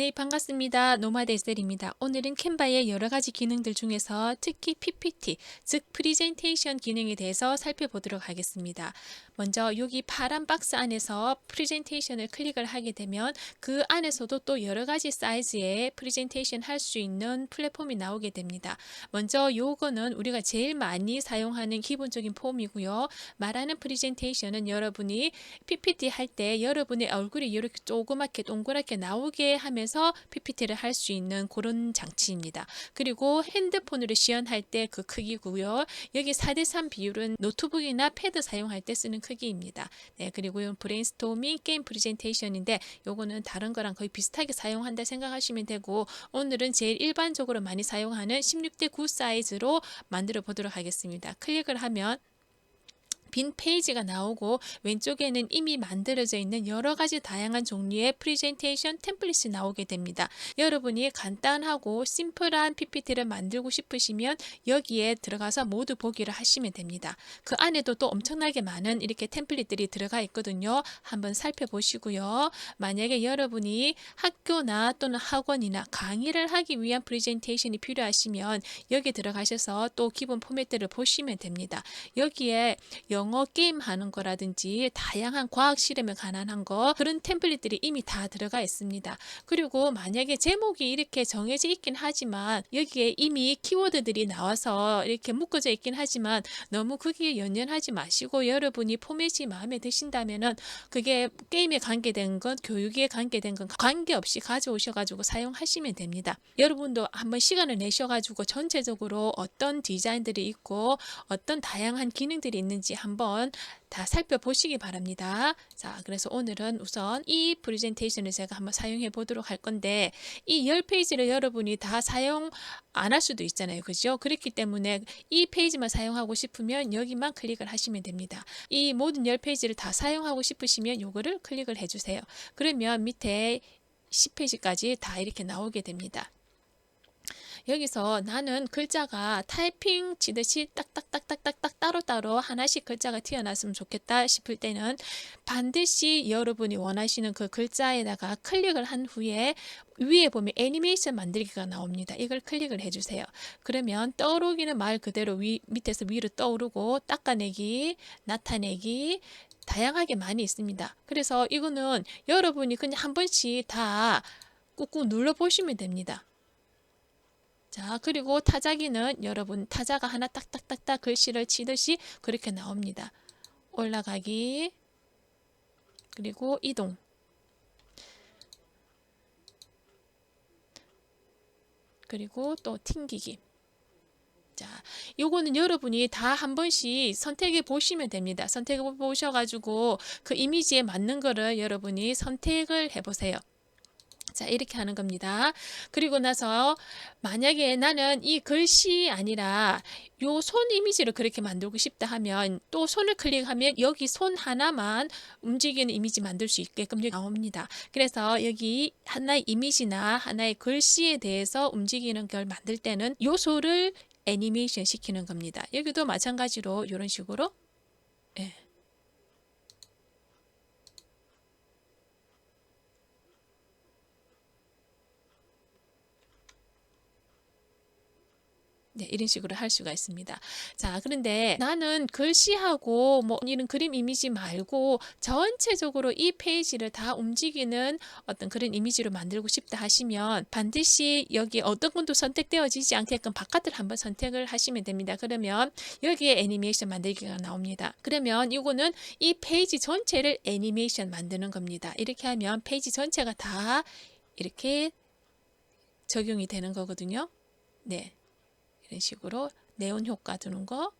네, 반갑습니다. 노마드 에셀입니다. 오늘은 캔바의 여러 가지 기능들 중에서 특히 PPT, 즉 프리젠테이션 기능에 대해서 살펴보도록 하겠습니다. 먼저 여기 파란 박스 안에서 프리젠테이션을 클릭을 하게 되면 그 안에서도 또 여러 가지 사이즈의 프리젠테이션 할 수 있는 플랫폼이 나오게 됩니다. 먼저 요거는 우리가 제일 많이 사용하는 기본적인 폼이고요. 말하는 프리젠테이션은 여러분이 PPT 할 때 여러분의 얼굴이 이렇게 조그맣게 동그랗게 나오게 하면서 PPT를 할 수 있는 그런 장치입니다. 그리고 핸드폰으로 시연할 때 그 크기고요. 여기 4대3 비율은 노트북이나 패드 사용할 때 쓰는 크기입니다. 네, 그리고 이 브레인스토밍 게임 프레젠테이션인데 요거는 다른 거랑 거의 비슷하게 사용한다 생각하시면 되고 오늘은 제일 일반적으로 많이 사용하는 16대 9 사이즈로 만들어 보도록 하겠습니다. 클릭을 하면 빈 페이지가 나오고 왼쪽에는 이미 만들어져 있는 여러 가지 다양한 종류의 프레젠테이션 템플릿이 나오게 됩니다. 여러분이 간단하고 심플한 PPT를 만들고 싶으시면 여기에 들어가서 모두 보기를 하시면 됩니다. 그 안에도 또 엄청나게 많은 이렇게 템플릿들이 들어가 있거든요. 한번 살펴보시고요. 만약에 여러분이 학교나 또는 학원이나 강의를 하기 위한 프레젠테이션이 필요하시면 여기 들어가셔서 또 기본 포맷들을 보시면 됩니다. 여기에 영어 게임 하는 거라든지 다양한 과학 실험에 관한 거 그런 템플릿들이 이미 다 들어가 있습니다. 그리고 만약에 제목이 이렇게 정해져 있긴 하지만 여기에 이미 키워드들이 나와서 이렇게 묶어져 있긴 하지만 너무 거기에 연연하지 마시고 여러분이 포맷이 마음에 드신다면은 그게 게임에 관계된 건 교육에 관계된 건 관계없이 가져오셔가지고 사용하시면 됩니다. 여러분도 한번 시간을 내셔가지고 전체적으로 어떤 디자인들이 있고 어떤 다양한 기능들이 있는지 한번 다 살펴보시기 바랍니다. 자, 그래서 오늘은 우선 이 프레젠테이션을 제가 한번 사용해 보도록 할 건데 이 10페이지를 여러분이 다 사용 안 할 수도 있잖아요. 그죠? 그렇기 때문에 이 페이지만 사용하고 싶으면 여기만 클릭을 하시면 됩니다. 이 모든 10페이지를 다 사용하고 싶으시면 요거를 클릭을 해 주세요. 그러면 밑에 10페이지까지 다 이렇게 나오게 됩니다. 여기서 나는 글자가 타이핑 치듯이 딱딱딱딱딱딱 따로따로 하나씩 글자가 튀어나왔으면 좋겠다 싶을 때는 반드시 여러분이 원하시는 그 글자에다가 클릭을 한 후에 위에 보면 애니메이션 만들기가 나옵니다. 이걸 클릭을 해주세요. 그러면 떠오르기는 말 그대로 위, 밑에서 위로 떠오르고 닦아내기, 나타내기, 다양하게 많이 있습니다. 그래서 이거는 여러분이 그냥 한 번씩 다 꾹꾹 눌러 보시면 됩니다. 자, 그리고 타자기는 여러분 타자가 하나 딱딱딱딱 글씨를 치듯이 그렇게 나옵니다. 올라가기, 그리고 이동. 그리고 또 튕기기. 자, 요거는 여러분이 다 한 번씩 선택해 보시면 됩니다. 선택해 보셔가지고 그 이미지에 맞는 거를 여러분이 선택을 해 보세요. 자, 이렇게 하는 겁니다. 그리고 나서 만약에 나는 이 글씨 아니라 요 손 이미지를 그렇게 만들고 싶다 하면 또 손을 클릭하면 여기 손 하나만 움직이는 이미지 만들 수 있게끔 여기 나옵니다. 그래서 여기 하나의 이미지나 하나의 글씨에 대해서 움직이는 걸 만들 때는 요소를 애니메이션 시키는 겁니다. 여기도 마찬가지로 이런 식으로 예. 네, 이런 식으로 할 수가 있습니다. 자, 그런데 나는 글씨하고 뭐 이런 그림 이미지 말고 전체적으로 이 페이지를 다 움직이는 어떤 그런 이미지로 만들고 싶다 하시면 반드시 여기 어떤 건도 선택되어지지 않게끔 바깥을 한번 선택을 하시면 됩니다. 그러면 여기에 애니메이션 만들기가 나옵니다. 그러면 이거는 이 페이지 전체를 애니메이션 만드는 겁니다. 이렇게 하면 페이지 전체가 다 이렇게 적용이 되는 거거든요. 네. 이런 식으로 네온 효과 두는 거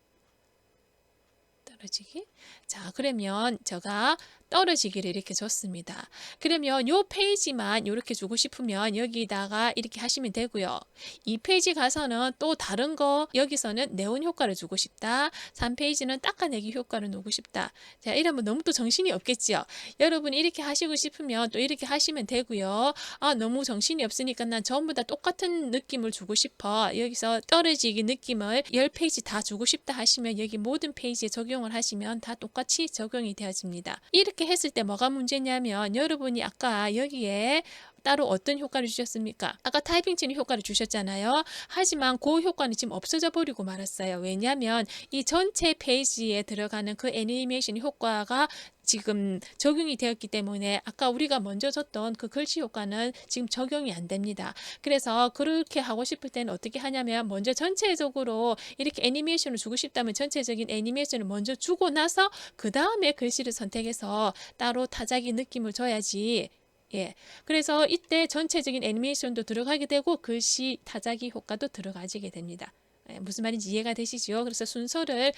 떨어지기 자 그러면 제가 떨어지기를 이렇게 줬습니다. 그러면 요 페이지만 이렇게 주고 싶으면 여기다가 이렇게 하시면 되고요. 이 페이지 가서는 또 다른 거 여기서는 네온 효과를 주고 싶다. 3페이지는 닦아내기 효과를 놓고 싶다. 자 이러면 너무 또 정신이 없겠지요. 여러분 이렇게 하시고 싶으면 또 이렇게 하시면 되고요. 아 너무 정신이 없으니까 난 전부 다 똑같은 느낌을 주고 싶어. 여기서 떨어지기 느낌을 10페이지 다 주고 싶다 하시면 여기 모든 페이지에 적용을 하시면 다 똑같이 적용이 되어집니다. 이렇게 했을 때 뭐가 문제냐면 여러분이 아까 여기에 따로 어떤 효과를 주셨습니까? 아까 타이핑 치는 효과를 주셨잖아요. 하지만 그 효과는 지금 없어져 버리고 말았어요. 왜냐하면 이 전체 페이지에 들어가는 그 애니메이션 효과가 지금 적용이 되었기 때문에 아까 우리가 먼저 줬던 그 글씨 효과는 지금 적용이 안 됩니다. 그래서 그렇게 하고 싶을 때는 어떻게 하냐면 먼저 전체적으로 이렇게 애니메이션을 주고 싶다면 전체적인 애니메이션을 먼저 주고 나서 그 다음에 글씨를 선택해서 따로 타자기 느낌을 줘야지 예. 그래서 이때 전체적인 애니메이션도 들어가게 되고 글씨 타자기 효과도 들어가지게 됩니다. 예, 무슨 말인지 이해가 되시죠? 그래서 순서를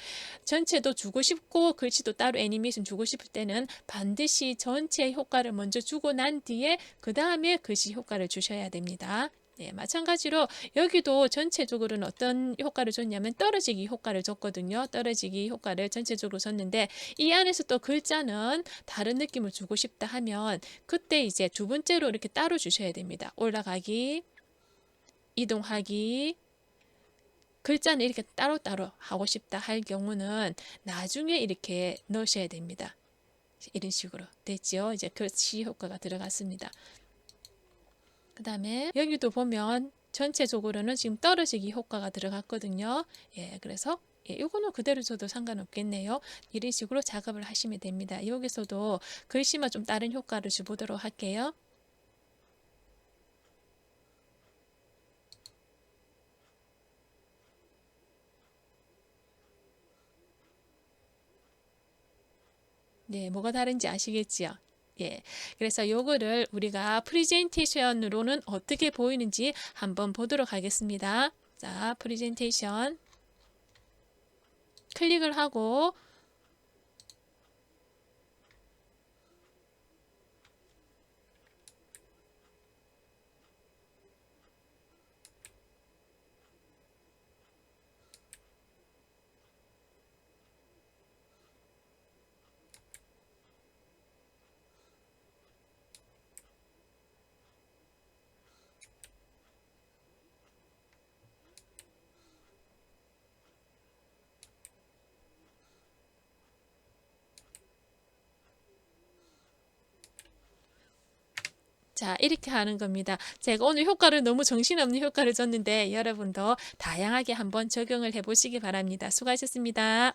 전체도 주고 싶고 글씨도 따로 애니메이션 주고 싶을 때는 반드시 전체 효과를 먼저 주고 난 뒤에 그 다음에 글씨 효과를 주셔야 됩니다. 네, 마찬가지로 여기도 전체적으로는 어떤 효과를 줬냐면 떨어지기 효과를 줬거든요. 떨어지기 효과를 전체적으로 줬는데 이 안에서 또 글자는 다른 느낌을 주고 싶다 하면 그때 이제 두 번째로 이렇게 따로 주셔야 됩니다. 올라가기, 이동하기, 글자는 이렇게 따로따로 하고 싶다 할 경우는 나중에 이렇게 넣으셔야 됩니다. 이런 식으로 됐죠. 이제 글씨 효과가 들어갔습니다. 그 다음에 여기도 보면 전체적으로는 지금 떨어지기 효과가 들어갔거든요. 예, 그래서 예, 이거는 그대로 줘도 상관없겠네요. 이런 식으로 작업을 하시면 됩니다. 여기서도 글씨만 좀 다른 효과를 주보도록 할게요. 네, 뭐가 다른지 아시겠지요? 예. 그래서 요거를 우리가 프리젠테이션으로는 어떻게 보이는지 한번 보도록 하겠습니다. 자, 프리젠테이션. 클릭을 하고 자, 이렇게 하는 겁니다. 제가 오늘 효과를 너무 정신없는 효과를 줬는데 여러분도 다양하게 한번 적용을 해 보시기 바랍니다. 수고하셨습니다.